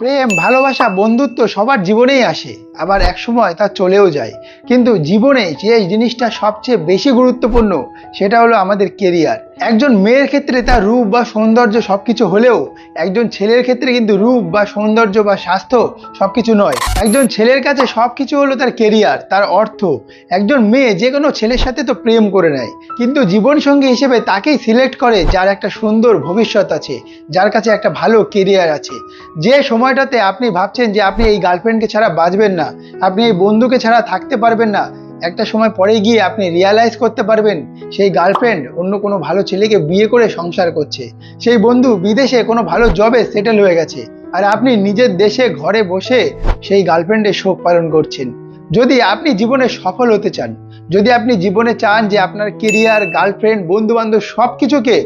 প্রেম, ভালোবাসা, বন্ধুত্ব সবার জীবনেই আসে। আবার এক সময় তা চলেও যায়। কিন্তু জীবনে যে জিনিসটা সবচেয়ে বেশি গুরুত্বপূর্ণ, সেটা হলো আমাদের কেরিয়ার একজন মেয়ের ক্ষেত্রে তার রূপ বা সৌন্দর্য সবকিছু হলেও একজন ছেলের ক্ষেত্রে কিন্তু রূপ বা সৌন্দর্য বা স্বাস্থ্য সবকিছু নয়। একজন ছেলের কাছে সবকিছু হলো তার কেরিয়ার তার অর্থ। একজন মেয়ে যে কোনো ছেলের সাথে তো প্রেম করে নেয়। কিন্তু জীবনসঙ্গী হিসেবে তাকেই সিলেক্ট করে যার একটা সুন্দর ভবিষ্যৎ আছে, যার কাছে একটা ভালো কেরিয়ার আছে। যে সময়টাতে আপনি ভাবছেন যে আপনি এই গার্লফ্রেন্ডকে ছাড়া বাঁচবেন না, আপনি এই বন্ধুকে ছাড়া থাকতে পারবেন না একটা সময় পরে গিয়ে আপনি রিয়ালাইজ করতে পারবেন সেই গার্লফ্রেন্ড অন্য কোনো ভালো ছেলেকে বিয়ে করে সংসার করছে। সেই বন্ধু বিদেশে কোনো ভালো জবে সেটেল হয়ে গেছে। আর আপনি নিজের দেশে, ঘরে বসে সেই গার্লফ্রেন্ডের শোক পালন করছেন। যদি আপনি জীবনে সফল হতে চান, যদি আপনি জীবনে চান যে আপনার কেরিয়ার গার্লফ্রেন্ড বন্ধু বান্ধব সব কিছুকে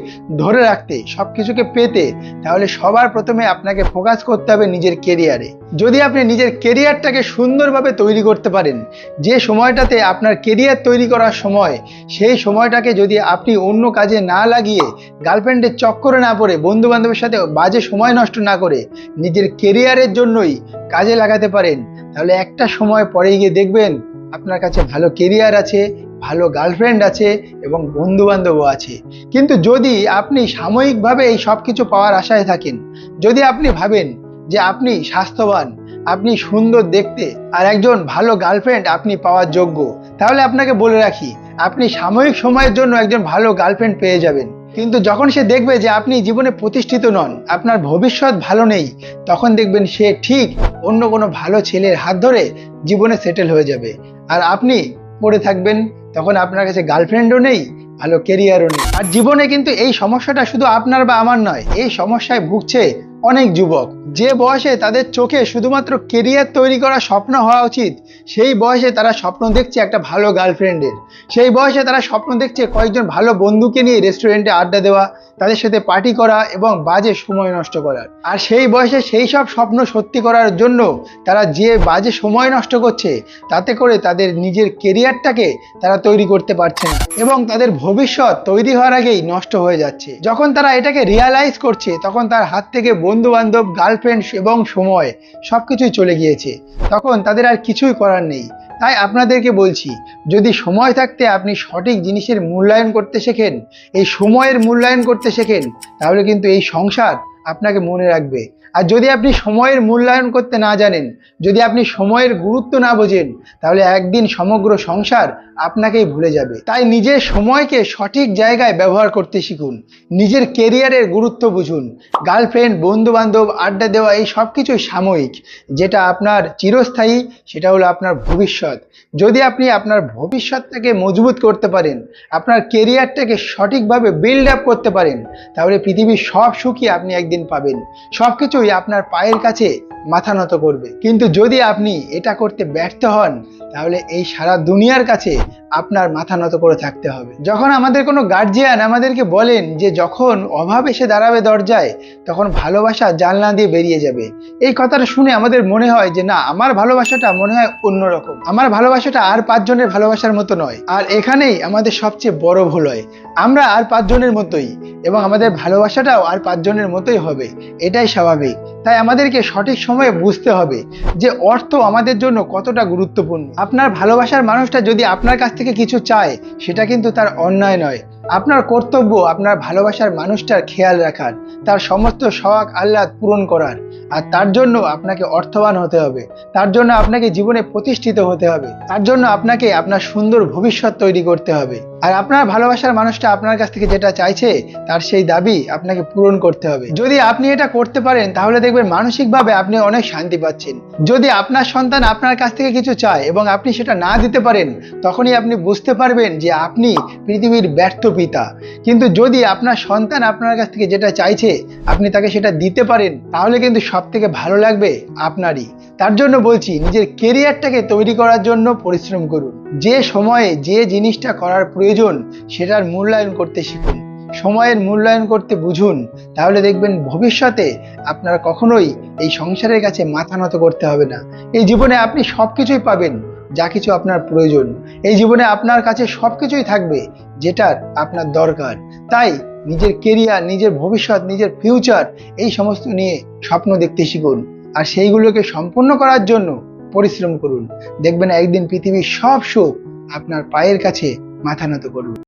ধরে রাখতে সব কিছুকে পেতে, তাহলে সবার প্রথমে আপনাকে ফোকাস করতে হবে নিজের কেরিয়ারে যদি আপনি নিজের কেরিয়ারটাকে সুন্দরভাবে তৈরি করতে পারেন, যে সময়টাতে আপনার কেরিয়ার তৈরি করার সময়, সেই সময়টাকে যদি আপনি অন্য কাজে না লাগিয়ে গার্লফ্রেন্ডের চক্করে না পড়ে বন্ধু বান্ধবের সাথে বাজে সময় নষ্ট না করে, নিজের কেরিয়ারের জন্যই কাজে লাগাতে পারেন, তাহলে একটা সময় পরে গিয়ে দেখবেন আপনার কাছে ভালো কেরিয়ার আছে, ভালো গার্লফ্রেন্ড আছে এবং বন্ধু বান্ধবও আছে। কিন্তু যদি আপনি সাময়িকভাবে এই সব কিছু পাওয়ার আশায় থাকেন, যদি আপনি ভাবেন যে আপনি স্বাস্থ্যবান, আপনি সুন্দর দেখতে আর একজন ভালো গার্লফ্রেন্ড আপনি পাওয়ার যোগ্য, তাহলে আপনাকে বলে রাখি, আপনি সাময়িক সময়ের জন্য একজন ভালো গার্লফ্রেন্ড পেয়ে যাবেন। কিন্তু যখন সে দেখবে যে আপনি জীবনে প্রতিষ্ঠিত নন, আপনার ভবিষ্যৎ ভালো নেই, তখন দেখবেন সে ঠিক অন্য কোনো ভালো ছেলের হাত ধরে জীবনে সেটেল হয়ে যাবে। আর আপনি পড়ে থাকবেন, তখন আপনার কাছে গার্লফ্রেন্ডও নেই, ভালো কেরিয়ারও নেই। আর জীবনে কিন্তু এই সমস্যাটা শুধু আপনার বা আমার নয়, এই সমস্যায় ভুগছে অনেক যুবক। যে বয়সে তাদের চোখে শুধুমাত্র কেরিয়ার তৈরি করা স্বপ্ন হওয়া উচিত, সেই বয়সে তারা স্বপ্ন দেখছে একটা ভালো গার্লফ্রেন্ডের সেই বয়সে তারা স্বপ্ন দেখছে কয়েকজন ভালো বন্ধুকে নিয়ে রেস্টুরেন্টে আড্ডা দেওয়া, তাদের সাথে পার্টি করা এবং বাজে সময় নষ্ট করার আর সেই বয়সে সেই সব স্বপ্ন সত্যি করার জন্য তারা যে বাজে সময় নষ্ট করছে, তাতে করে তাদের নিজের কেরিয়ারটাকে তারা তৈরি করতে পারছে না এবং তাদের ভবিষ্যৎ তৈরি হওয়ার আগেই নষ্ট হয়ে যাচ্ছে। যখন তারা এটাকে রিয়ালাইজ করছে, তখন তার হাত থেকে বান্ধব গার্লফ্রেন্ড এবং সময় সব কিছুই চলে গিয়েছে। তখন তাদের আর কিছুই করার নেই। তাই আপনাদেরকে বলছি, যদি সময় থাকতে আপনি সঠিক জিনিসের মূল্যায়ন করতে শেখেন, এই সময়ের মূল্যায়ন করতে শেখেন, তাহলে কিন্তু এই সংসার আপনাকে মনে রাখবে। আর যদি আপনি সময়ের মূল্যায়ন করতে না জানেন, যদি আপনি সময়ের গুরুত্ব না বোঝেন, তাহলে একদিন সমগ্র সংসার আপনাকেই ভুলে যাবে। তাই নিজের সময়কে সঠিক জায়গায় ব্যবহার করতে শিখুন। নিজের কেরিয়ারের গুরুত্ব বুঝুন। গার্লফ্রেন্ড বন্ধু বান্ধব আড্ডা দেওয়া, এই সব কিছুই সাময়িক। যেটা আপনার চিরস্থায়ী, সেটা হলো আপনার ভবিষ্যৎ। যদি আপনি আপনার ভবিষ্যৎটাকে মজবুত করতে পারেন, আপনার কেরিয়ারটাকে সঠিকভাবে বিল্ড আপ করতে পারেন, তাহলে পৃথিবীর সব সুখী আপনি একদিন পাবেন। সব কিছুই আপনার পায়ের কাছে মাথা নত করবে। কিন্তু যদি আপনি এটা করতে ব্যর্থ হন, তাহলে এই সারা দুনিয়ার কাছে আপনার মাথা নত করে থাকতে হবে। যখন আমাদের কোনো গার্জিয়ান আমাদেরকে বলেন যে যখন অভাব এসে দাঁড়াবে দরজায়, তখন ভালোবাসা জানলা দিয়ে বেরিয়ে যাবে। এই কথাটা শুনে আমাদের মনে হয় যে, না, আমার ভালোবাসাটা মনে হয় অন্যরকম। আমার ভালোবাসাটা আর পাঁচজনের ভালোবাসার মতো নয়। আর এখানেই আমাদের সবচেয়ে বড় ভুল হয়। আমরা আর পাঁচজনের মতোই এবং আমাদের ভালোবাসাটাও আর পাঁচজনের মতোই হবে। এটাই স্বাভাবিক। তাই আমাদেরকে সঠিক সময়ে বুঝতে হবে যে অর্থ আমাদের জন্য কতটা গুরুত্বপূর্ণ। আপনার ভালোবাসার মানুষটা যদি আপনার কাছ থেকে কিছু চায়, সেটা কিন্তু তার অন্যায় নয়। আপনার কর্তব্য আপনার ভালোবাসার মানুষটার খেয়াল রাখার, তার সমস্ত শখ আহ্লাদ পূরণ করার। আর তার জন্য আপনাকে অর্থবান হতে হবে। তার জন্য আপনাকে জীবনে প্রতিষ্ঠিত হতে হবে। তার জন্য আপনাকে আপনার সুন্দর ভবিষ্যৎ তৈরি করতে হবে। আর আপনার ভালোবাসার মানুষটা আপনার কাছ থেকে যেটা চাইছে, তার সেই দাবি আপনাকে পূরণ করতে হবে। যদি আপনি এটা করতে পারেন, তাহলে দেখবেন মানসিকভাবে আপনি অনেক শান্তি পাচ্ছেন। যদি আপনার সন্তান আপনার কাছ থেকে কিছু চায় এবং আপনি সেটা না দিতে পারেন, তখনই আপনি বুঝতে পারবেন যে আপনি পৃথিবীর ব্যর্থ পিতা। কিন্তু যদি আপনার সন্তান আপনার কাছ থেকে যেটা চাইছে, আপনি তাকে সেটা দিতে পারেন, তাহলে কিন্তু সব থেকে ভালো লাগবে আপনারই। তার জন্য বলছি, নিজের কেরিয়ারটাকে তৈরি করার জন্য পরিশ্রম করুন। যে সময়ে যে জিনিসটা করার প্রয়োজন, সেটার মূল্যায়ন করতে শিখুন। সময়ের মূল্যায়ন করতে বুঝুন। তাহলে দেখবেন ভবিষ্যতে আপনার কখনোই এই সংসারের কাছে মাথা নত করতে হবে না। এই জীবনে আপনি সব কিছুই পাবেন, যা কিছু আপনার প্রয়োজন। এই জীবনে আপনার কাছে সব কিছুই থাকবে যেটার আপনার দরকার। তাই নিজের কেরিয়ার নিজের ভবিষ্যৎ, নিজের ফিউচার এই সমস্ত নিয়ে স্বপ্ন দেখতে শিখুন। আর সেইগুলোকে সম্পূর্ণ করার জন্য পরিশ্রম করুন। দেখবেন একদিন পৃথিবীর সব সুখ আপনার পায়ের কাছে মাথা নত করুন